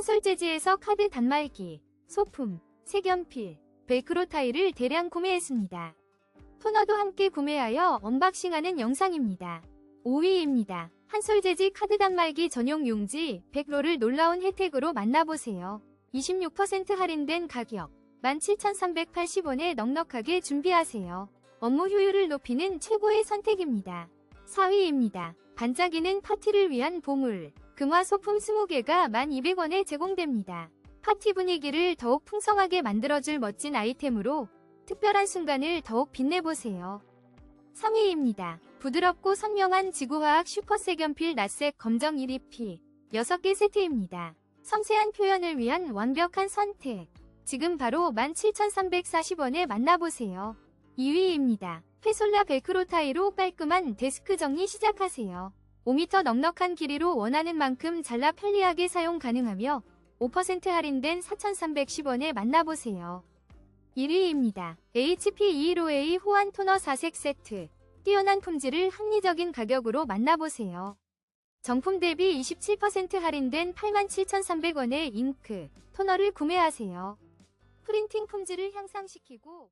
한솔 재즈에서 카드 단말기, 소품, 색연필, 벨크로 타일을 대량 구매했습니다. 토너도 함께 구매하여 언박싱하는 영상입니다. 5위입니다. 한솔 재즈 카드 단말기 전용 용지 100로를 놀라운 혜택으로 만나보세요. 26% 할인된 가격 17,380원에 넉넉하게 준비하세요. 업무 효율을 높이는 최고의 선택입니다. 4위입니다. 반짝이는 파티를 위한 보물 금화 소품 20개가 1,200원에 제공됩니다. 파티 분위기를 더욱 풍성하게 만들어줄 멋진 아이템으로 특별한 순간을 더욱 빛내보세요. 3위입니다. 부드럽고 선명한 지구화학 슈퍼세견필 낫색 검정 1위피 6개 세트입니다. 섬세한 표현을 위한 완벽한 선택. 지금 바로 17,340원에 만나보세요. 2위입니다. 페솔라 벨크로 타이로 깔끔한 데스크 정리 시작하세요. 5m 넉넉한 길이로 원하는 만큼 잘라 편리하게 사용 가능하며 5% 할인된 4,310원에 만나보세요. 1위입니다. HP 215A 호환 토너 4색 세트. 뛰어난 품질을 합리적인 가격으로 만나보세요. 정품 대비 27% 할인된 87,300원의 잉크, 토너를 구매하세요. 프린팅 품질을 향상시키고